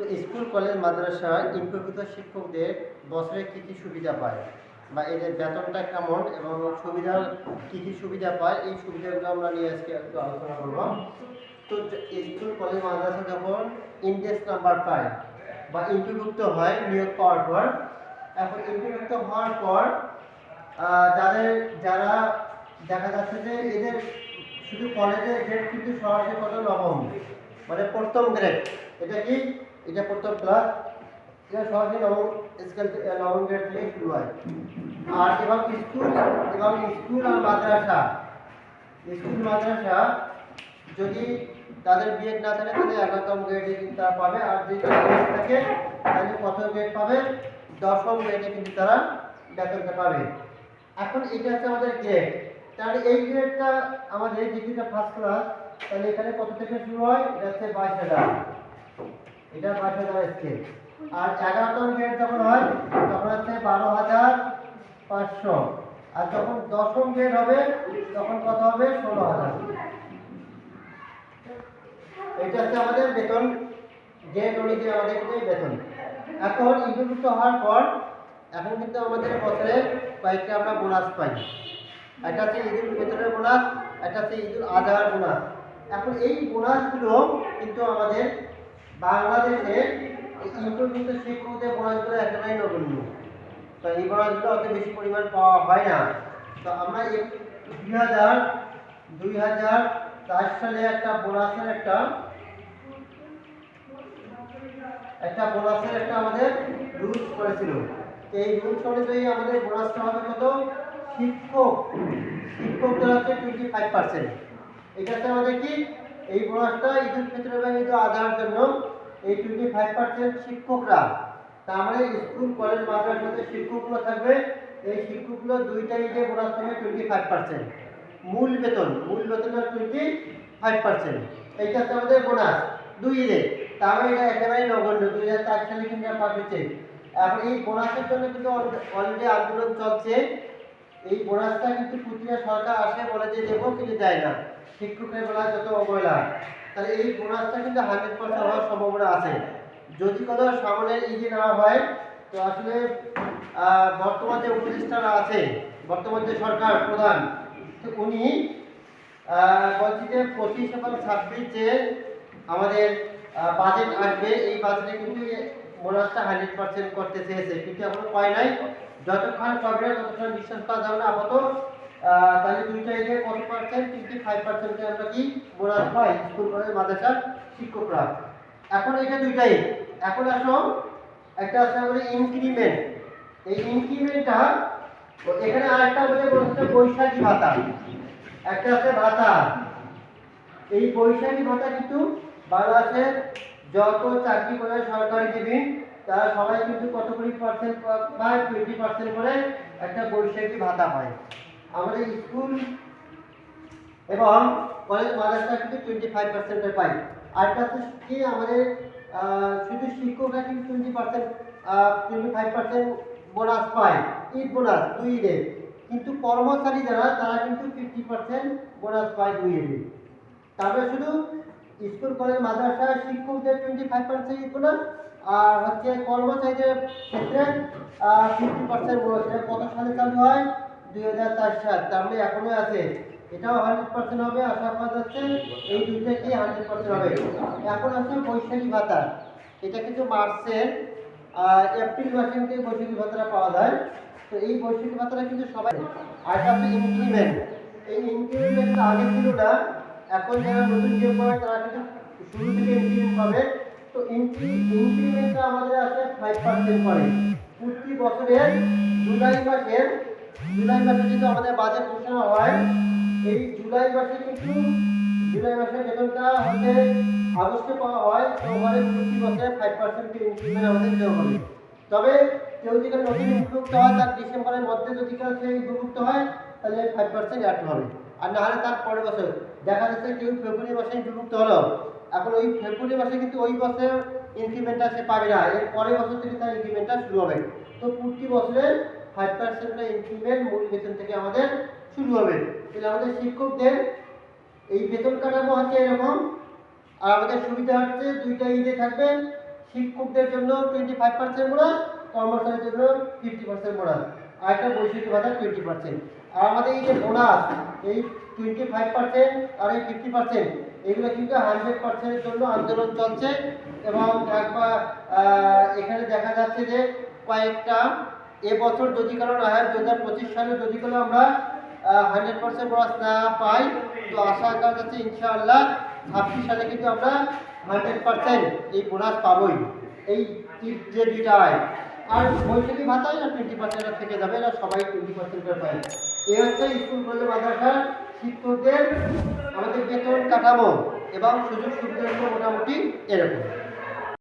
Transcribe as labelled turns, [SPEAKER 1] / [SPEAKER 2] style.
[SPEAKER 1] তো school, college মাদ্রাসা ইমপ্রকৃত শিক্ষকদের বছরে কী কী সুবিধা পায়? বা এদের বেতনটা কেমন এবং সুবিধা কী কী সুবিধা পায়? এই সুবিধাগুলো আমরা নিয়ে আজকে একটু আলোচনা করব। তো স্কুল, কলেজ, মাদ্রাসা যখন ইন্ডেক্স নাম্বার পায় বা ইন্টারভুক্ত হয়, নিয়োগ পাওয়ার পর, এখন ইন্টারভুক্ত হওয়ার পর যাদের, যারা দেখা যাচ্ছে যে এদের শুধু কলেজের গ্রেড কিন্তু সরাসরি কত নবম? মানে প্রথম গ্রেড এটা কি এটা প্রথম ক্লাস এটা সরাসরি নবম স্কেল নবম গ্রেড থেকে শুরু হয়। আর এবং স্কুল এবং স্কুল আর মাদ্রাসা। স্কুল মাদ্রাসা যদি তাদের বিএড না থাকে, তাহলে এগারোতম গ্রেডে কিন্তু তারা পাবে। আর যদি থাকে, তাহলে প্রথম গ্রেড পাবে। দশম গ্রেডে কিন্তু তারা বেতনটা পাবে। এখন এটা হচ্ছে আমাদের গ্রেড তাহলে এই গ্রেডটা আমাদের যেটা ফার্স্ট ক্লাস তাহলে এখানে কত থেকে শুরু হয়? এটা হচ্ছে বাইশ হাজার। এটা বাইশ হাজার স্কেল আর এগারোতম গ্রেড যখন হয়, তখন হচ্ছে বারো হাজার পাঁচশো। আর যখন দশম গ্রেড হবে, তখন কত হবে? ষোলো হাজার। এটা হচ্ছে আমাদের বেতন। গ্রেড অনুযায়ী আমাদের কিন্তু বেতন। এখন ইন্টারভিউতে হওয়ার পর, এখন কিন্তু আমাদের বছরে কয়েকটা আমরা বোনাস পাই। একটা হচ্ছে ঈদুল ফিতরের বোনাস একটা হচ্ছে ঈদুল আজহার বোনাস এখন এই বোনাসগুলো কিন্তু আমাদের বাংলাদেশে ইন্টারভিউতে শিক্ষকদের বোনাসগুলো একেবারেই নগণ্য। তো এই বোনাসগুলো অত বেশি পরিমাণ পাওয়া হয় না। তো আমরা দুই হাজার দুই হাজার চার সালে একটা বোনাসের একটা একটা বোনাসের একটা আমাদের রুলস করেছিল। এই রুলস আমাদের বোনাসটা হবে কত? শিক্ষক, শিক্ষকদের হচ্ছে টোয়েন্টি ফাইভ পার্সেন্ট এটাতে আমাদের কি? এই বোনাসটা ঈদুল ফিতর এবং ঈদ আজহার জন্য এই টোয়েন্টি ফাইভ পার্সেন্ট শিক্ষকরা মানে স্কুল কলেজ মাদ্রাসাতে শিক্ষকগুলো থাকবে। এই শিক্ষকগুলো দুইটা ঈদে বোনাস পাবে টোয়েন্টি ফাইভ পার্সেন্ট মূল বেতন, মূল বেতনের টোয়েন্টি ফাইভ পার্সেন্ট এইটা হচ্ছে আমাদের বোনাস দুই ঈদে। তাহলে এটা একেবারেই নগণ্য, দুই হাজার চার সালে কিন্তু পাস হয়েছে এখন এই বোনাসের জন্য কিন্তু অলরেডি আন্দোলন চলছে। এই বোনাসটা কিন্তু প্রতিটা সরকার আসে বলে যে দেবো, কিন্তু দেয় না। শিক্ষকের বেলা যত অবহেলা। তাহলে এই বোনাসটা কিন্তু হান্ড্রেড পার্সেন্ট হওয়ার সম্ভাবনা আছে। যদি কোনো সামনের ইজি না হয়, তো আসলে বর্তমান যে উপদেষ্টারা আছে, বর্তমান যে সরকার প্রধান, তো উনি বলছি যে পঁচিশ এবং ছাব্বিশ আমাদের বাজেট আসবে, এই বাজেটে কিন্তু বোনাসটা হান্ড্রেড পার্সেন্ট করতে চেয়েছে। কিন্তু এখনও পায় নাই। যতক্ষণ না ততক্ষণ বিশ্বাস করা যাবে না আপাতত তাহলে দুইটা এগিয়ে কত পার্সেন্ট ফিফটি ফাইভ পার্সেন্টে আমরা কি বোনাস পাই স্কুল কলেজ মাদ্রাসার শিক্ষকরা। এখন এটা দুইটাই এখন আসো, একটা আছে আমাদের ইনক্রিমেন্ট এই ইনক্রিমেন্টটা এখানে আরেকটা আমাদের বলছে বৈশাখী ভাতা। একটা আছে ভাতা। এই বৈশাখী ভাতা কিন্তু বাংলাদেশের যত চাকরি করে সরকারি জীবী তারা সবাই কিন্তু কত কুড়ি পার্সেন্ট বা টোয়েন্টি পার্সেন্ট করে একটা বৈশাখী ভাতা পায়। আমাদের স্কুল এবং কলেজ মাদ্রাসা কিন্তু টোয়েন্টি ফাইভ পার্সেন্টে পাই আরেকটা হচ্ছে আমাদের শুধু শিক্ষকরা কিন্তু twenty percent twenty five percent bonus পায়, ঈদ বোনাস দুই ঈদে। কিন্তু কর্মচারী যারা, তারা কিন্তু ফিফটি পার্সেন্ট বোনাস পায় দুই ঈদে। তারপরে শুধু স্কুল, কলেজ, মাদ্রাসা শিক্ষকদের twenty five percent Eid bonus আর হচ্ছে কর্মচারীদের ক্ষেত্রে ফিফটি পার্সেন্ট বোনাস কত সালে চালু হয়? দুই হাজার চার সাল তার এখনও আছে। এটাও হান্ড্রেড পার্সেন্ট হবে, আশা করা যাচ্ছে এই দুইটা কি হান্ড্রেড পার্সেন্ট হবে। এখন আছে বৈশাখী ভাতা। এটা কিন্তু মার্চের এপ্রিল মাসে কিন্তু এই বৈশাখী ভাতাটা পাওয়া যায়। তো এই বৈশাখী ভাতাটা কিন্তু সবাই আর হচ্ছে ইনক্রিমেন্ট এই ইনক্রিমেন্ট আগে ছিল এখন যারা নতুন নিয়োগ তারা কিন্তু শুরু থেকে ইনক্রিমেন্ট পাবে। তো ইনক্রিমেন্টটা আমাদের আছে ফাইভ পার্সেন্ট করে। প্রতি বছরের জুলাই মাসের জুলাই মাসে যদি আমাদের বাজেট ঘোষণা হয়। এই জুলাই মাসে কিন্তু, জুলাই মাসের বেতনটা হচ্ছে আগস্টে পাওয়া হয়। তো ওখানে প্রতি বছরে ফাইভ পার্সেন্ট ইনক্রিমেন্ট আমাদের দেওয়া হবে। তবে কেউ যদি নতুন ইনক্লুড হয়, তার ডিসেম্বরের মধ্যে যদি কেউ সে ইনক্লুড হয়, তাহলে ফাইভ পার্সেন্ট অ্যাড হবে। আর না হলে তার পরের বছর। দেখা যাচ্ছে কেউ ফেব্রুয়ারি মাসে ইনক্লুড হলো। এখন ওই ফেব্রুয়ারি মাসে কিন্তু ওই বছর ইনক্রিমেন্টটা সে পাবে না। এর পরের বছর থেকে তার ইনক্রিমেন্টটা শুরু হবে। তো প্রতি বছরে ফাইভ পার্সেন্টের ইনক্রিমেন্ট মূল বেতন থেকে আমাদের শুরু হবে। তাহলে আমাদের শিক্ষকদের এই বেতন কাঠামো হচ্ছে এরকম। আর আমাদের সুবিধা হচ্ছে দুইটা ঈদে থাকবে শিক্ষকদের জন্য টোয়েন্টি ফাইভ পার্সেন্ট বোনাস কর্মচারীর জন্য ফিফটি পার্সেন্ট বোনাস আর একটা বৈশিষ্ট্য ভাতা টোয়েন্টি পার্সেন্ট আর আমাদের এই যে বোনাস এই টোয়েন্টি ফাইভ পার্সেন্ট আর এই ফিফটি পার্সেন্ট এগুলো কিন্তু হান্ড্রেড পার্সেন্টের জন্য আন্দোলন চলছে। এবং একবার এখানে দেখা যাচ্ছে যে কয়েকটা এবছর যদি কারণ আয়াত দু হাজার পঁচিশ সালে যদি কোনো আমরা হান্ড্রেড পার্সেন্ট বোনাস না পাই, তো আশা করা যাচ্ছে ইনশাআল্লাহ ছাব্বিশ সালে কিন্তু আমরা হান্ড্রেড পার্সেন্ট এই বোনাস পাবোই। এই যে দুইটা আয় আর বৈঠকি ভাতাই না টোয়েন্টি পার্সেন্ট থেকে যাবে না, সবাই টোয়েন্টি পার্সেন্ট পায়। এই হচ্ছে স্কুল কলেজ মাদ্রাসার শিক্ষকদের আমাদের বেতন কাঠামো এবং সুযোগ সুবিধাগুলো মোটামুটি এরকম।